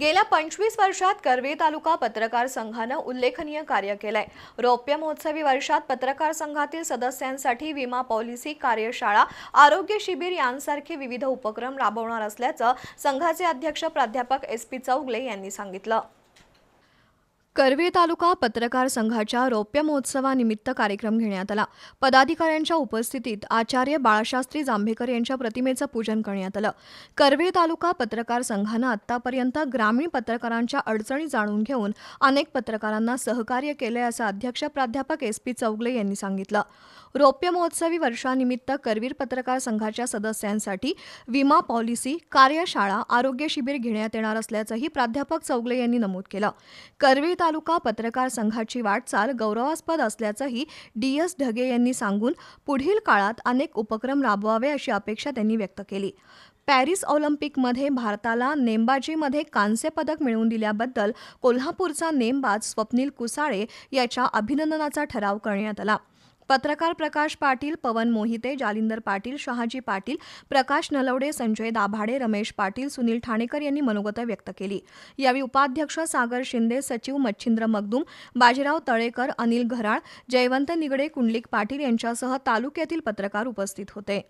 गेल्या पंचवीस वर्षात कर्वे तालुका पत्रकार संघानं उल्लेखनीय कार्य केलंय. रौप्य महोत्सवी वर्षात पत्रकार संघातील सदस्यांसाठी विमा पॉलिसी कार्यशाळा आरोग्य शिबिर यांसारखे विविध उपक्रम राबवणार असल्याचं संघाचे अध्यक्ष प्राध्यापक एस पी चौगले यांनी सांगितलं. करवीर तालुका पत्रकार संघाच्या रौप्य महोत्सवानिमित्त कार्यक्रम घेण्यात आला. पदाधिकाऱ्यांच्या उपस्थितीत आचार्य बाळशास्त्री जांभेकर यांच्या प्रतिमेचं पूजन करण्यात आलं. करवीर तालुका पत्रकार संघानं आतापर्यंत ग्रामीण पत्रकारांच्या अडचणी जाणून घेऊन अनेक पत्रकारांना सहकार्य केलंय असं अध्यक्ष प्राध्यापक एस पी चौगले यांनी सांगितलं. रौप्य महोत्सवी वर्षानिमित्त करवीर पत्रकार संघाच्या सदस्यांसाठी विमा पॉलिसी कार्यशाळा आरोग्य शिबिर घेण्यात येणार असल्याचंही प्राध्यापक चौगले यांनी नमूद केलं. करवीर तालुका पत्रकार संघाची वाटचाल गौरवास्पद असल्याचंही डी एस ढगे यांनी सांगून पुढील काळात अनेक उपक्रम राबवावे अशी अपेक्षा त्यांनी व्यक्त केली. पॅरिस ऑलिम्पिकमध्ये भारताला नेमबाजीमध्ये कांस्य पदक मिळवून दिल्याबद्दल कोल्हापूरचा नेमबाज स्वप्नील कुसाळे याच्या अभिनंदनाचा ठराव करण्यात आला. पत्रकार प्रकाश पाटील पवन मोहिते जालिंदर पाटील शहाजी पाटील प्रकाश नलवडे संजय दाभाडे रमेश पाटील सुनील ठाणेकर यांनी मनोगत व्यक्त केली. यावेळी उपाध्यक्ष सागर शिंदे सचिव मच्छिंद्र मगदूम बाजीराव तळेकर अनिल घराळ जयवंत निगडे कुंडलिक पाटील यांच्यासह तालुक्यातील पत्रकार उपस्थित होते.